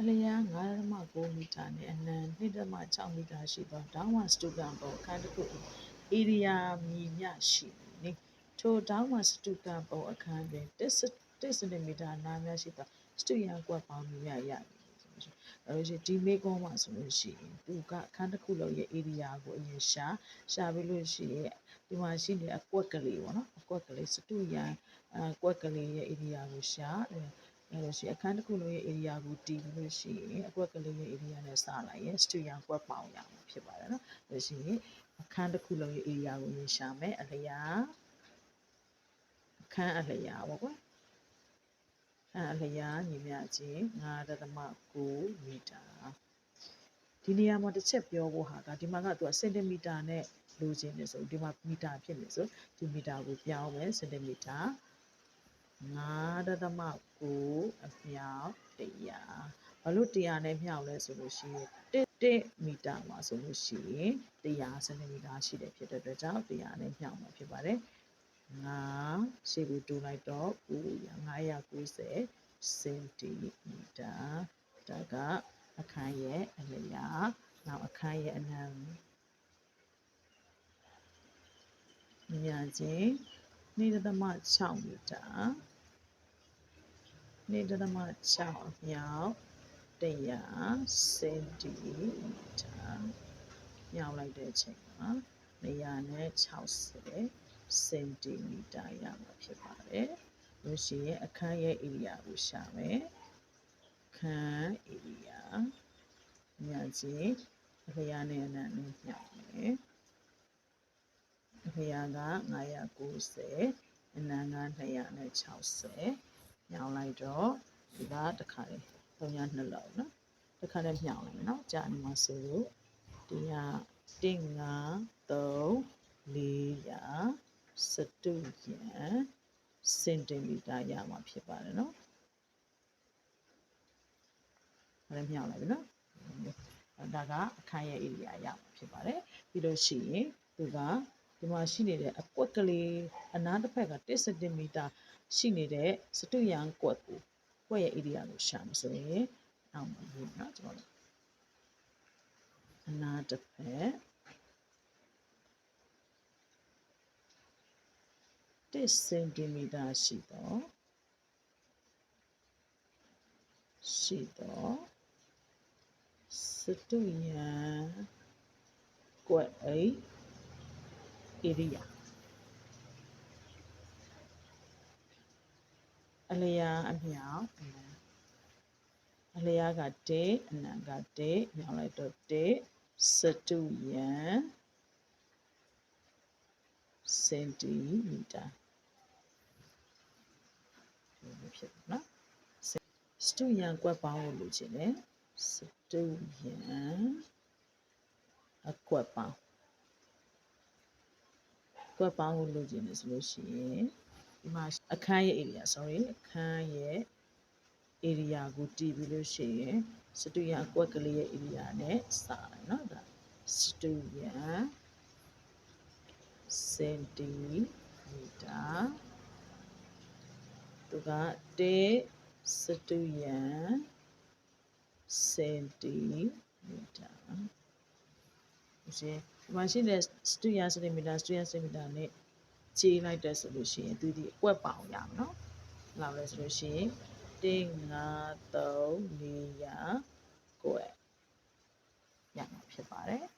အလျား9.9မီတာနဲ့အနံ2.6မီတာရှိသောဒေါင်းဝမ်စတူကန်ပုံအခန်းတစ်ခု၏ဧရိယာမည်မျှရှိသည်ထိုဒေါင်းဝမ်စတူကန်ပုံအခန်းတွင်1စင်တီမီတာနားများရှိသောစတူရန်ကွက်ပေါင်းမည်မျှရမည်အဲ့လိုရှိဒီမေကွန်မှာဆိုလို့ရှိရင်သူကအခန်းတစ်ခုလုံးရဲ့ area ကိုအရင်ရှာရှာပြီးလို့ရှိရင်ဒီမှာရှိနေအကွက်ကလေးပေါ့နော်အကွက်ကလေးစတူရန်အကွက်ကလေးရဲ့ area ကိုရှာ အဲ့လိုရှိအခန်းတစ်ခုလုံးရဲ့ area ကိုတည်ပြီးလို့ရှိရင်အကွက်ကလေးရဲ့ area နဲ့စလိုက်ရင်စတူရန်ကွက်ပေါင်းရမှာဖြစ်ပါတယ်နော်အဲ့ရှိရင်အခန်းတစ်ခုလုံးရဲ့ area ကိုရင်ရှာမယ်အလျာအခန်းအလျာပေါ့ကွာအလျာညီမျှချင်း9.9မီတာဒီနေရာမှာတစ်ချက်ပြောဖို့ဟာကဒီမှာကသူကစင်တီမီတာနဲ့လိုချင်တယ်ဆိုဒီမှာမီတာဖြစ်နေဆိုဒီမီတာကိုပြောင်းမယ်စင်တီမီတာ 9.9အမြောက်100ဘာလို့100နဲ့မြောက်လဲဆိုလို့ရှိရင်1မီတာမှာဆိုလို့ရှိရင်100စင်တီမီတာရှိတယ်ဖြစ်တဲ့အတွက်ကြောင့်100နဲ့မြောက်မှာဖြစ်ပါတယ်9ရှေ့ကိုတူလိုက်တော့990စင်တီမီတာဒါကအခန်းရဲ့အလျာနောက်အခန်းရဲ့အနံမြာချင်း2.6မီတာ 2.6အမြောက်100စင်တီမီတာမြောက်လိုက်တဲ့အချိန်မှာ160စင်တီမီတာရမှာဖြစ်ပါတယ်။လို့ရှိရင်အခန်းရဲ့ area ကိုရှာမယ်။ခန်း area ညချင်းအဖျားနဲ့အနံ့နဲ့ညှောက်မယ်။အဖျားက990အနံ့က260 ညှောက်လိုက်တော့ဒီကတခါလေ3ညနှလုံးနော်တခါလည်းညှောက်လိုက်မယ်နော်ကြာနေမှာဆိုလို့ဒီက1 5 3 400စတုယန်စင်တီမီတာရမှာဖြစ်ပါတယ်နော်။ဒါလည်းမြောက်လိုက်ပြီနော်။ဒါကအခန်းရဲ့ area ရမှာဖြစ်ပါတယ်။ပြီးလို့ရှိရင်သူက ဒီမှာရှိနေတဲ့အကွက်ကလေးအနားတစ်ဖက်က1စင်တီမီတာရှိနေတဲ့စတုယန်ကွက်ကိုကွက်ရဲ့ area ကိုရှာမှာဆိုရင်အောင်ပါဘူးเนาะကျွန်တော်အနားတစ်ဖက်1စင်တီမီတာရှိတော့ရှိတော့စတုယံကွက်အိတ် ဧရိယာအလျာအမြောက်အနံအလျာက1အနံက1မြောက်လိုက်တော့1စတုယံစင်တီမီတာဒီဖြစ်နော်စတုယံကွက်ပေါင်းကိုလိုချင်တယ်စတုယံအကွက်ပေါင်း ကွက်ပေါင်းကိုလိုချင်တယ်ဆိုလို့ရှိရင်ဒီမှာအခန်းရဲ့ area sorry အခန်းရဲ့ area ကိုတည်ပြီးလို့ရှိရင်စတုယံအကွက်ကလေးရဲ့ area နဲ့စာတယ်เนาะဒါစတုယံစင်တီမီတာသူကတေစတုယံစင်တီမီတာ ရှင်ဒီမှာရှိတဲ့စတုယံစင်တီမီတာစတုယံစင်တီမီတာနဲ့ခြေလိုက်တဲ့ဆိုလို့ရှိရင်သူဒီအကွက်ပေါအောင်ရမယ်နော်။လောက်လဲဆိုလို့ရှိရင်1 5 3 400ကွက်ရမှာဖြစ်ပါတယ်။